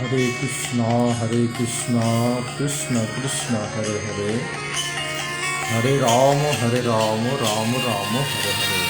হরে কৃষ্ণ হরে কৃষ্ণ কৃষ্ণ কৃষ্ণ, হরে হরে। হরে রাম হরে রাম রাম রাম, হরে হরে।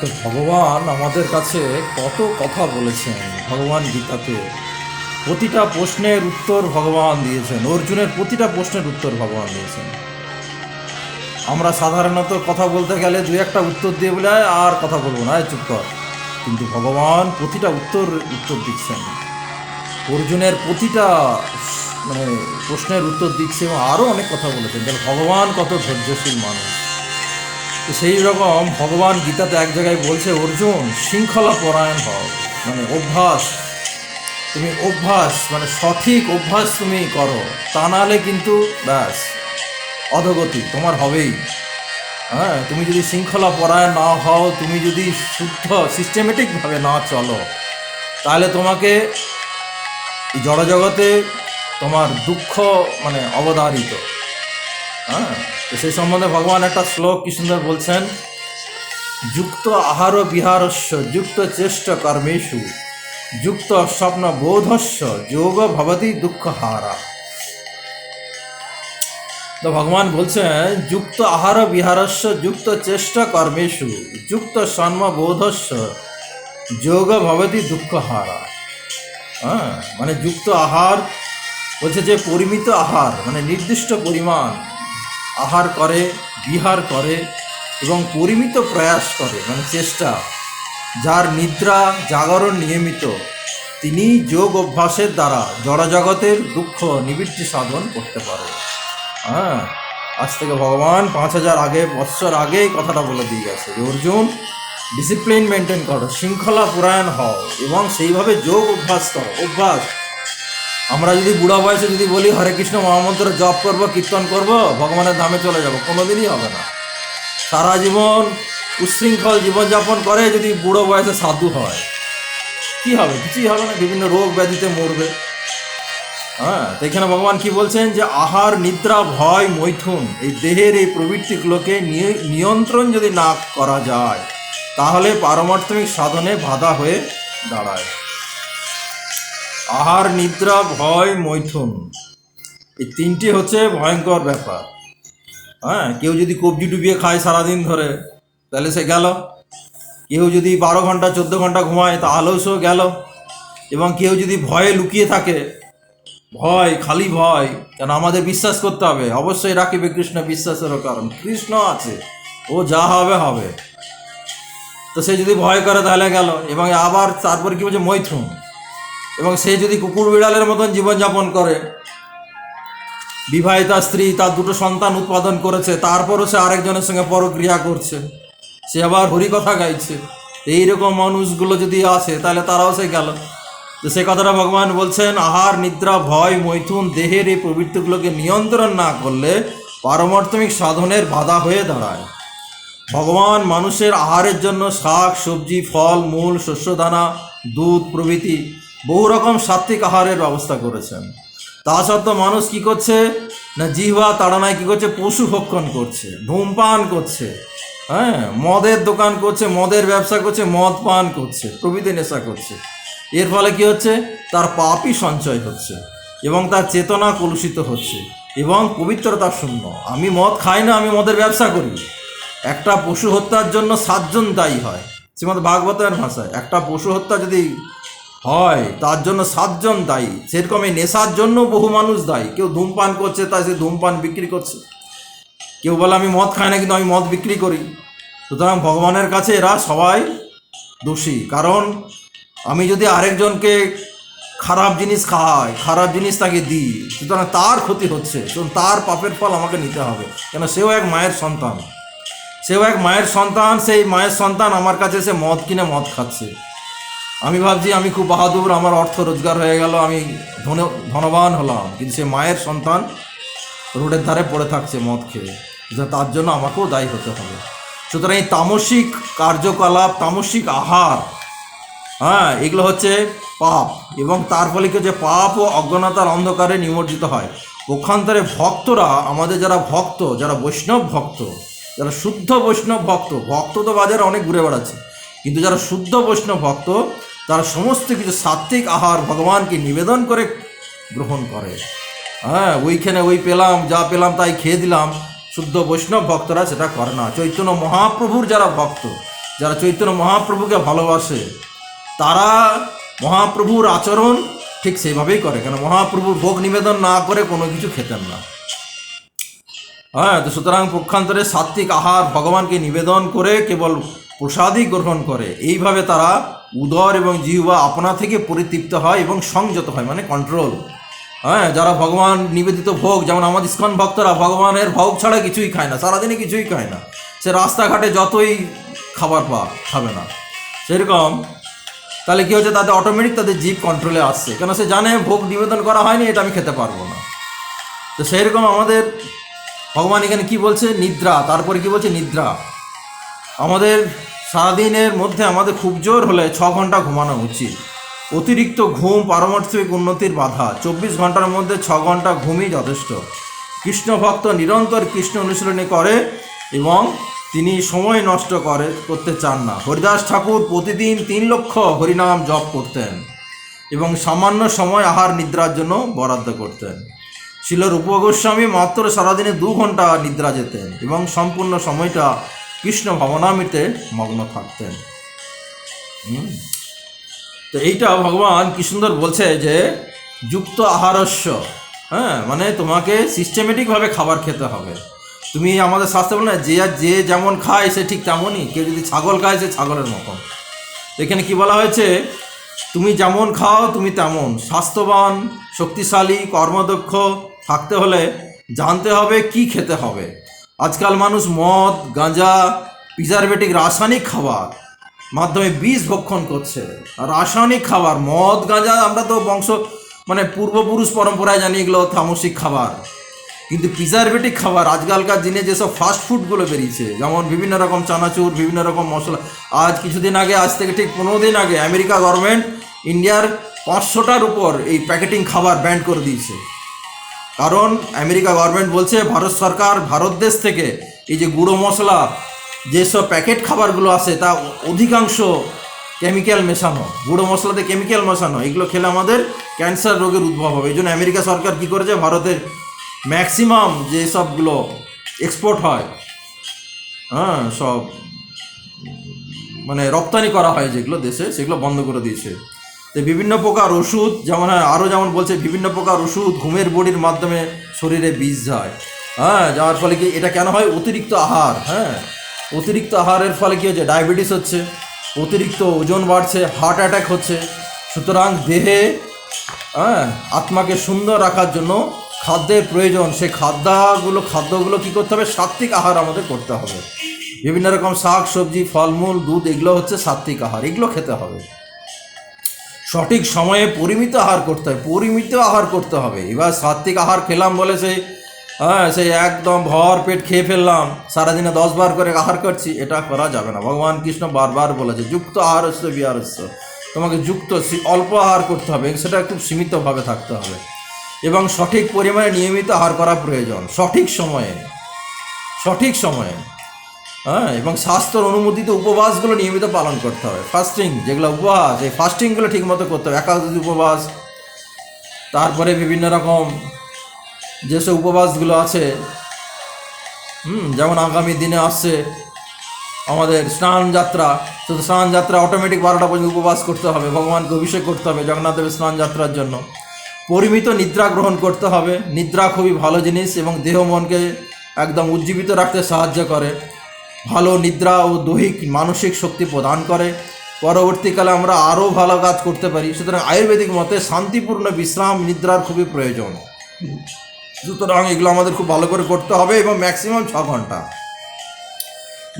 তো ভগবান আমাদের কাছে কত কথা বলেছেন ভগবান গীতাতে। প্রতিটা প্রশ্নের উত্তর ভগবান দিয়েছেন। অর্জুনের প্রতিটা প্রশ্নের উত্তর ভগবান দিয়েছেন। আমরা সাধারণত কথা বলতে গেলে দু একটা উত্তর দিয়ে বলে আর কথা বলব না। চুপ কর। কিন্তু ভগবান প্রতিটা উত্তর উত্তর দিচ্ছেন। অর্জুনের প্রতিটা মানে প্রশ্নের উত্তর দিচ্ছে এবং আরও অনেক কথা বলেছেন। তাহলে ভগবান কত ধৈর্যশীল মানুষ। তো সেই রকম ভগবান গীতাতে এক জায়গায় বলছে, অর্জুন, শৃঙ্খলা পরায়ণ হও। মানে অভ্যাস, তুমি অভ্যাস মানে সঠিক অভ্যাস তুমি করো। তা নাহলে কিন্তু ব্যাস, অধগতি তোমার হবেই। হ্যাঁ তুমি যদি শৃঙ্খলা পরায় না হও, তুমি যদি শুদ্ধ সিস্টেমেটিকভাবে না চলো, তাহলে তোমাকে জড়জগতে তোমার দুঃখ মানে অবধারিত। হ্যাঁ তো সেই সম্বন্ধে ভগবান একটা শ্লোক কি সুন্দর বলছেন, যুক্ত আহার বিহারস্য, যুক্ত চেষ্ট কর্মেষু, যুক্ত স্বপ্ন বোধস্য, যোগ ভবতি দুঃখ হারা তো ভগবান বলছেন যুক্ত আহার বিহারস্য, যুক্ত চেষ্টা কর্মেষু, যুক্ত সন্ম বোধস্য যোগ ভবতি দুঃখ হারা হ্যাঁ মানে যুক্ত আহার বলছে যে পরিমিত আহার মানে নির্দিষ্ট পরিমাণ আহার করে, বিহার করে এবং পরিমিত প্রয়াস করে মানে চেষ্টা। যার নিদ্রা জাগরণ নিয়মিত তিনি যোগ অভ্যাসের দ্বারা জড়জগতের দুঃখ নিবৃত্তি সাধন করতে পারে। হ্যাঁ আজ থেকে ভগবান পাঁচ হাজার আগে, বৎসর আগে এই কথাটা বলে দিয়ে গেছে অর্জুন ডিসিপ্লিন মেনটেন করো, শৃঙ্খলা পুরায়ণ হও এবং সেইভাবে যোগ অভ্যাস করো, অভ্যাস। আমরা যদি বুড়া বয়সে যদি বলি, হরে কৃষ্ণ মহামন্ত্র জপ করব, কীর্তন করব, ভগবানের ধামে চলে যাব, কোনোদিনই হবে না। সারা জীবন উচ্ছৃঙ্খল জীবনযাপন করে যদি বুড়ো বয়সে সাধু হয়, কি হবে? কিছুই হবে না। বিভিন্ন রোগ ব্যাধিতে মরবে। হ্যাঁ এখানে ভগবান কি বলছেন যে আহার, নিদ্রা, ভয়, মৈথুন, এই দেহের এই প্রবৃত্তিগুলোকে নিয়- নিয়ন্ত্রণ যদি না করা যায়, তাহলে পারমার্থমিক সাধনে বাধা হয়ে দাঁড়ায়। আহার, নিদ্রা, ভয়, মৈথুন, এই তিনটি হচ্ছে ভয়ঙ্কর ব্যাপার। হ্যাঁ কেউ যদি কবজি ডুবিয়ে খায় সারাদিন ধরে, তাহলে সে গেল। কেউ যদি বারো ঘণ্টা, চোদ্দ ঘণ্টা ঘুমায়, তাহলেও সেও গেল। এবং কেউ যদি ভয়ে লুকিয়ে থাকে ভয়, খালি ভয়, কেন আমাদের বিশ্বাস করতে হবে। অবশ্যই রাখিবে কৃষ্ণ বিশ্বাসেরও কারণ। কৃষ্ণ আছে, ও যা হবে হবে। তো সে যদি ভয় করে, তাহলে গেল। এবং আবার তারপর কি বলছে? মৈথুন। এবং সে যদি কুকুর বিড়ালের মতন জীবনযাপন করে, বিবাহিতা স্ত্রী, তার দুটো সন্তান উৎপাদন করেছে, তারপরও সে আরেকজনের সঙ্গে পরক্রিয়া করছে। সে আবার হরিকথা গাইছে। এইরকম মানুষগুলো যদি আসে, তাহলে তারাও সে গেল। তো সে কথাটা ভগবান বলছেন, আহার, নিদ্রা, ভয়, মৈথুন দেহের এই প্রবৃত্তিগুলোকে নিয়ন্ত্রণ না করলে পারমার্থমিক সাধনের বাধা হয়ে দাঁড়ায়। ভগবান মানুষের আহারের জন্য শাক, সবজি, ফল, মূল, শস্যদানা, দুধ প্রভৃতি বহু রকম সাত্বিক আহারের ব্যবস্থা করেছেন। তা সত্ত্বেও মানুষ কি করছে? না জিহ্বা তাড়ানায় কি করছে? পশু ভক্ষণ করছে, ধূমপান করছে হ্যাঁ? মদের দোকান করছে, মদের ব্যবসা করছে, মদ পান করছে, প্রভৃতি নেশা করছে। এর ফলে কি হচ্ছে? তার পাপই সঞ্চয় হচ্ছে এবং তার চেতনা কলুষিত হচ্ছে এবং পবিত্রতা শূন্য। আমি মদ খাই না, আমি মদের ব্যবসা করি। একটা পশু হত্যার জন্য সাতজন দায়ী হয়। শ্রীমদ ভাগবতের ভাষায়, একটা পশু হত্যা যদি হয়, তার জন্য সাতজন দায়ী। সেরকম এই নেশার জন্য বহু মানুষ দায়ী। কেউ ধূমপান করছে, তাই সে ধূমপান বিক্রি করছে। কেউ বলে, আমি মদ খাই না, কিন্তু আমি মদ বিক্রি করি। সুতরাং ভগবানের কাছে এরা সবাই দোষী। কারণ আমি যদি আরেকজনকে খারাপ জিনিস খাওয়াই, খারাপ জিনিস তাকে দিই, সুতরাং তার ক্ষতি হচ্ছে, সুতরাং তার পাপের ফল আমাকে নিতে হবে। কেন সেও এক মায়ের সন্তান। সেও এক মায়ের সন্তান, সেই মায়ের সন্তান আমার কাছে সে মদ কিনে মদ খাচ্ছে। আমি ভাবছি আমি খুব বাহাদুর, আমার অর্থ রোজগার হয়ে গেল, আমি ধন, ধনবান হলাম। কিন্তু সে মায়ের সন্তান রোডের ধারে পড়ে থাকছে মদ খেয়ে। তার জন্য আমাকেও দায়ী হতে হবে। সুতরাং এই তামসিক কার্যকলাপ, তামসিক আহার হ্যাঁ এগুলো হচ্ছে পাপ। এবং তার ফলে কি হচ্ছে? পাপ ও অজ্ঞানতার অন্ধকারে নিমজ্জিত হয়। পক্ষান্তরে ভক্তরা, আমাদের যারা ভক্ত, যারা বৈষ্ণব ভক্ত, যারা শুদ্ধ বৈষ্ণব ভক্ত ভক্ত তো বাজারে অনেক ঘুরে বেড়াচ্ছে, কিন্তু যারা শুদ্ধ বৈষ্ণব ভক্ত, তারা সমস্ত কিছু সাত্বিক আহার ভগবানকে নিবেদন করে গ্রহণ করে। হ্যাঁ ওইখানে ওই পেলাম, যা পেলাম তাই খেয়ে দিলাম। শুদ্ধ বৈষ্ণব ভক্তরা সেটা করে না। চৈতন্য মহাপ্রভুর যারা ভক্ত, যারা চৈতন্য মহাপ্রভুকে ভালোবাসে তারা মহাপ্রভুর আচরণ ঠিক সেইভাবেই করে, কেন মহাপ্রভুর ভোগ নিবেদন না করে কোনো কিছু খেতেন না। হ্যাঁ তো সুতরাং পক্ষান্তরে সাত্বিক আহার ভগবানকে নিবেদন করে কেবল প্রসাদই গ্রহণ করে। এইভাবে তারা উদর এবং জিহ্বা আপনা থেকে পরিতৃপ্ত হয় এবং সংযত হয় মানে কন্ট্রোল হ্যাঁ যারা ভগবান নিবেদিত ভোগ, যেমন আমাদের ইস্কন ভক্তরা ভগবানের ভোগ ছাড়া কিছুই খায় না সারাদিনে কিছুই খায় না। সে রাস্তাঘাটে যতই খাবার পা, খাবে না। সেরকম তাহলে কী হচ্ছে তাদের অটোমেটিক তাদের জীব কন্ট্রোলে আসছে। কেন সে জানে ভোগ নিবেদন করা হয়নি, এটা আমি খেতে পারব না। তো সেইরকম আমাদের ভগবান এখানে কি বলছে? নিদ্রা। তারপরে কি বলছে? নিদ্রা। আমাদের সারাদিনের মধ্যে আমাদের খুব জোর হলে ছ ঘণ্টা ঘুমানো উচিত। অতিরিক্ত ঘুম পারমার্থিক উন্নতির বাধা। চব্বিশ ঘণ্টার মধ্যে ছ ঘণ্টা ঘুমই যথেষ্ট। কৃষ্ণ ভক্ত নিরন্তর কৃষ্ণ অনুশীলনী করে এবং তিনি সময় নষ্ট করে, করতে চান না। হরিদাস ঠাকুর প্রতিদিন তিন লক্ষ হরিনাম জপ করতেন এবং সামান্য সময় আহার নিদ্রার জন্য বরাদ্দ করতেন। ছিল রূপ গোস্বামী মাত্র সারাদিনে দু ঘণ্টা নিদ্রা যেতেন এবং সম্পূর্ণ সময়টা কৃষ্ণ ভাবনামিতে মগ্ন থাকতেন। তো এইটা ভগবান কি সুন্দর বলছে যে, যুক্ত আহারস্য হ্যাঁ মানে তোমাকে সিস্টেমেটিকভাবে খাবার খেতে হবে। তুমি আমাদের শাস্ত্রে বলে না, যে যে যেমন খায় সে ঠিক তেমনই। কেউ যদি ছাগল খায়, সে ছাগলের মতন। এখানে কি বলা হয়েছে? তুমি যেমন খাও, তুমি তেমন। স্বাস্থ্যবান, শক্তিশালী, কর্মদক্ষ থাকতে হলে জানতে হবে কি খেতে হবে। আজকাল মানুষ মদ, গাঁজা প্রিজারভেটিক রাসায়নিক খাবার মাধ্যমে বীজ ভক্ষণ করছে। আর রাসায়নিক খাবার, মদ, গাঁজা, আমরা তো বংশ মানে পূর্বপুরুষ পরম্পরায় জানি এগুলো তামসিক খাবার। কিন্তু প্রিজারভেটিভ খাবার, আজকালকার দিনে যেসব ফাস্ট ফুডগুলো বেরিয়েছে, যেমন বিভিন্ন রকম চানাচুর, বিভিন্ন রকম মশলা, আজ কিছুদিন আগে, আজ থেকে ঠিক পনেরো দিন আগে আমেরিকা গভর্নমেন্ট ইন্ডিয়ার পাঁচশোটার উপর এই প্যাকেটিং খাবার ব্যান্ড করে দিয়েছে। কারণ আমেরিকা গভর্নমেন্ট বলছে, ভারত সরকার ভারত দেশ থেকে এই যে গুঁড়ো মশলা, যেসব প্যাকেট খাবারগুলো আছে, তা অধিকাংশ কেমিক্যাল মেশানো, গুঁড়ো মশলাতে কেমিক্যাল মেশানো, এগুলো খেলে আমাদের ক্যান্সার রোগের উদ্ভব হবে। এই জন্য আমেরিকা সরকার কী করেছে, ভারতের ম্যাক্সিমাম যে সবগুলো এক্সপোর্ট হয় হ্যাঁ সব মানে রপ্তানি করা হয় যেগুলো দেশে, সেগুলো বন্ধ করে দিয়েছে। তো বিভিন্ন প্রকার ওষুধ, যেমন হ্যাঁ আরও যেমন বলছে, বিভিন্ন প্রকার ওষুধ ঘুমের বডির মাধ্যমে শরীরে বীজ যায়। হ্যাঁ যাওয়ার ফলে কি এটা কেন হয়? অতিরিক্ত আহার হ্যাঁ। অতিরিক্ত আহারের ফলে কী হচ্ছে? ডায়াবেটিস হচ্ছে, অতিরিক্ত ওজন বাড়ছে হার্ট অ্যাটাক হচ্ছে। সুতরাং দেহে হ্যাঁ আত্মাকে সুন্দর রাখার জন্য খাদ্যের প্রয়োজন সেই খাদ্যগুলো খাদ্যগুলো কী করতে হবে? সাত্বিক আহার আমাদের করতে হবে। বিভিন্ন রকম শাক, সবজি, ফলমূল, দুধ, এগুলো হচ্ছে সাত্বিক আহার, এগুলো খেতে হবে। সঠিক সময়ে পরিমিত আহার করতে হবে, পরিমিত আহার করতে হবে। এবার সাত্বিক আহার খেলাম বলে সেই হ্যাঁ সেই একদম ভর পেট খেয়ে ফেললাম, সারাদিনে দশ বার করে আহার করছি, এটা করা যাবে না। ভগবান কৃষ্ণ বারবার বলেছে, যুক্ত আহার হচ্ছে বিহারস্য। তোমাকে যুক্ত অল্প আহার করতে হবে, সেটা খুব সীমিতভাবে থাকতে হবে। এবং সঠিক পরিমাণে নিয়মিত আহার করা প্রয়োজন, সঠিক সময়ে সঠিক সময়ে হ্যাঁ? এবং স্বাস্থ্যর অনুমোদিত উপবাসগুলো নিয়মিত পালন করতে হবে। ফাস্টিং যেগুলো উপবাস, এই ফাস্টিংগুলো ঠিকমতো করতে হবে। একাদশী উপবাস, তারপরে বিভিন্ন রকম যেসব উপবাসগুলো আছে, হুম? যেমন আগামী দিনে আসছে আমাদের স্নান যাত্রা। শুধু স্নান যাত্রা অটোমেটিক বারোটা পর্যন্ত উপবাস করতে হবে, ভগবানকে অভিষেক করতে হবে, জগন্নাথ দেবের স্নান যাত্রার জন্য। পরিমিত নিদ্রা গ্রহণ করতে হবে। নিদ্রা খুবই ভালো জিনিস এবং দেহ মনকে একদম উজ্জীবিত রাখতে সাহায্য করে। ভালো নিদ্রা ও দৈহিক মানসিক শক্তি প্রদান করে। পরবর্তীকালে আমরা আরও ভালো কাজ করতে পারি। সুতরাং আয়ুর্বেদিক মতে শান্তিপূর্ণ বিশ্রাম নিদ্রার খুবই প্রয়োজন। সুতরাং এগুলো আমাদের খুব ভালো করে করতে হবে এবং ম্যাক্সিমাম ছ ঘণ্টা।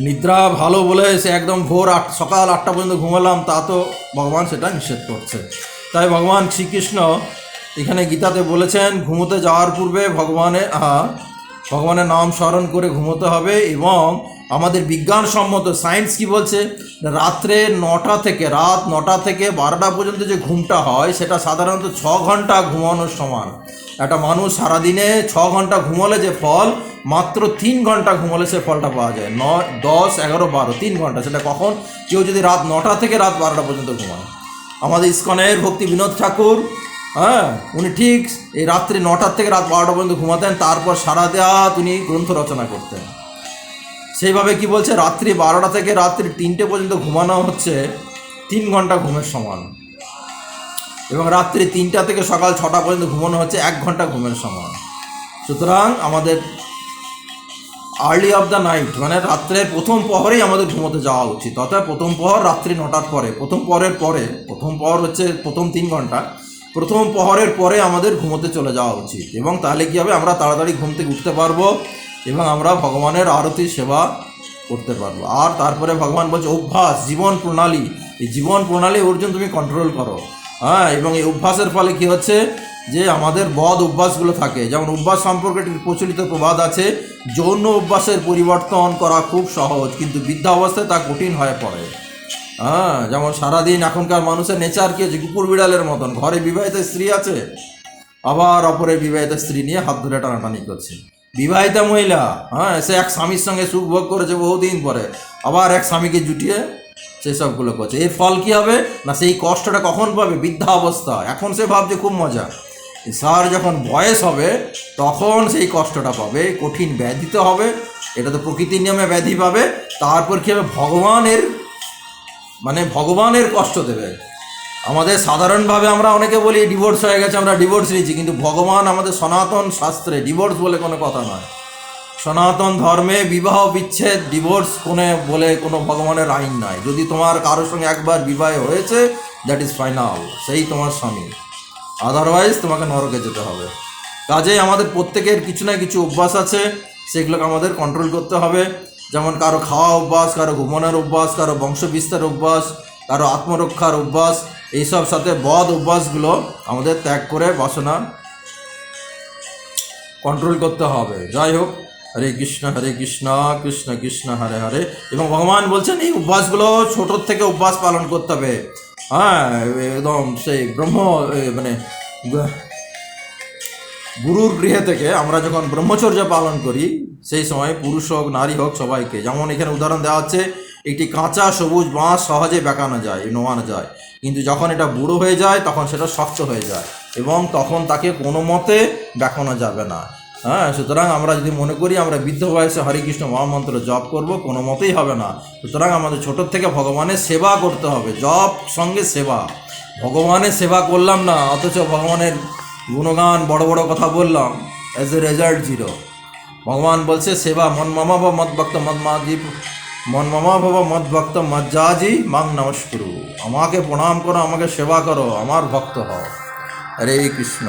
নিদ্রা ভালো বলে সে একদম ভোর আট, সকাল আটটা পর্যন্ত ঘুমালাম তা তো ভগবান সেটা নিষেধ করছে। তাই ভগবান শ্রীকৃষ্ণ এখানে গীতাতে বলেছেন, ঘুমোতে যাওয়ার পূর্বে ভগবানের ভগবানের নাম স্মরণ করে ঘুমোতে হবে এবং আমাদের বিজ্ঞানসম্মত সায়েন্স কি বলছে? রাত্রে নটা থেকে, রাত নটা থেকে বারোটা পর্যন্ত যে ঘুমটা হয়, সেটা সাধারণত ছ ঘণ্টা ঘুমানোর সমান। একটা মানুষ সারাদিনে ছ ঘণ্টা ঘুমালে যে ফল, মাত্র তিন ঘণ্টা ঘুমালে সে ফলটা পাওয়া যায়। নয় দশ, এগারো, বারো, তিন ঘণ্টা। সেটা কখন? কেউ যদি রাত নটা থেকে রাত বারোটা পর্যন্ত ঘুমায়। আমাদের ইস্কনের ভক্তি বিনোদ ঠাকুর হ্যাঁ উনি ঠিক এই রাত্রি নটার থেকে রাত বারোটা পর্যন্ত ঘুমাতেন, তারপর সারা রাত উনি গ্রন্থ রচনা করতেন। সেইভাবে কি বলছে, রাত্রি বারোটা থেকে রাত্রি তিনটে পর্যন্ত ঘুমানো হচ্ছে তিন ঘণ্টা ঘুমের সমান। এবং রাত্রি তিনটা থেকে সকাল ছটা পর্যন্ত ঘুমানো হচ্ছে এক ঘণ্টা ঘুমের সমান। সুতরাং আমাদের আর্লি অফ দ্য নাইট মানে রাত্রের প্রথম প্রহরেই আমাদের ঘুমোতে যাওয়া উচিত। অর্থাৎ প্রথম প্রহর রাত্রি নটার পরে, প্রথম প্রহরের পরে, প্রথম প্রহর হচ্ছে প্রথম তিন ঘণ্টা। প্রথম প্রহরের পরে আমাদের ঘুমোতে চলে যাওয়া উচিত। এবং তাহলে কী হবে? আমরা তাড়াতাড়ি ঘুম থেকে উঠতে পারব এবং আমরা ভগবানের আরতি সেবা করতে পারব। আর তারপরে ভগবান বলছে, অভ্যাস, জীবন প্রণালী। এই জীবন প্রণালী অর্জুন তুমি কন্ট্রোল করো। হ্যাঁ এবং এই অভ্যাসের ফলে কি হচ্ছে? যে আমাদের বদ অভ্যাসগুলো থাকে। যেমন অভ্যাস সম্পর্কে একটি প্রচলিত প্রবাদ আছে, যৌন অভ্যাসের পরিবর্তন করা খুব সহজ, কিন্তু বৃদ্ধা অবস্থায় তা কঠিন হয়ে পড়ে। হ্যাঁ যেমন সারাদিন এখনকার মানুষের নেচার কি হচ্ছে কুকুর বিড়ালের মতন, ঘরে বিবাহিত স্ত্রী আছে, আবার অপরের বিবাহিত স্ত্রী নিয়ে হাত ধরে টানাটানি করছে। বিবাহিতা মহিলা হ্যাঁ সে এক স্বামীর সঙ্গে সুখ ভোগ করেছে বহুদিন পরে, আবার এক স্বামীকে জুটিয়ে সেই সবগুলো করছে। এর ফল কি হবে? না, সেই কষ্টটা কখন পাবে? বৃদ্ধা অবস্থা। এখন সে ভাবছে খুব মজা। সার যখন বয়স হবে, তখন সেই কষ্টটা পাবে, কঠিন ব্যাধিতে হবে, এটা তো প্রকৃতির নিয়মে ব্যাধি পাবে, তারপর কি হবে? ভগবানের মানে ভগবানের কষ্ট দেবে। আমাদের সাধারণভাবে আমরা অনেকে বলি ডিভোর্স হয়ে গেছে, আমরা ডিভোর্স নিয়েছি। কিন্তু ভগবান আমাদের সনাতন শাস্ত্রে ডিভোর্স বলে কোনো কথা নয়। সনাতন ধর্মে বিবাহ বিচ্ছেদ ডিভোর্স কোনো বলে কোনো ভগবানের আইন নাই। যদি তোমার কারোর সঙ্গে একবার বিবাহ হয়েছে দ্যাট ইজ ফাইনাল সেই তোমার স্বামী। আদারওয়াইজ তোমাকে নরকে যেতে হবে। কাজেই আমাদের প্রত্যেকের কিছু না কিছু অভ্যাস আছে, সেগুলোকে আমাদের কন্ট্রোল করতে হবে। যেমন কারও খাওয়া অভ্যাস, কারও ঘুমানোর অভ্যাস, কারও বংশ বিস্তার অভ্যাস, কারও আত্মরক্ষার অভ্যাস, এইসব সাথে বদ অভ্যাসগুলো আমাদের ত্যাগ করে বাসনা কন্ট্রোল করতে হবে। যাই হোক, হরে কৃষ্ণ হরে কৃষ্ণ কৃষ্ণ কৃষ্ণ, হরে হরে। এবং ভগবান বলছেন, এই অভ্যাসগুলো ছোটোর থেকে অভ্যাস পালন করতে হবে। হ্যাঁ একদম সেই ব্রহ্ম মানে গুরুর গৃহে থেকে আমরা যখন ব্রহ্মচর্য পালন করি, সেই সময় পুরুষ হোক, নারী হোক, সবাইকে। যেমন এখানে উদাহরণ দেওয়া হচ্ছে একটি কাঁচা সবুজ বাঁশ সহজে বেঁকানো যায়, নোয়ানো যায়। কিন্তু যখন এটা বুড়ো হয়ে যায়, তখন সেটা শক্ত হয়ে যায় এবং তখন তাকে কোনো মতে বেঁকানো যাবে না। হ্যাঁ সুতরাং আমরা যদি মনে করি আমরা বৃদ্ধ বয়সে হরিকৃষ্ণ মহামন্ত্র জপ করব, কোনো মতেই হবে না। সুতরাং আমাদের ছোটোর থেকে ভগবানের সেবা করতে হবে, জপ সঙ্গে সেবা। ভগবানের সেবা করলাম না, অথচ ভগবানের গুণগান, বড় বড় কথা বললাম অ্যাজ এ রেজাল্ট জিরো ভগবান বলছে, সেবা মন মামা বা মদ ভক্ত মদ মাজি মন মামা বাবা মদ ভক্ত মজ্জাজি মাং নমস্কুরু। আমাকে প্রণাম করো, আমাকে সেবা করো, আমার ভক্ত হও। হরে কৃষ্ণ।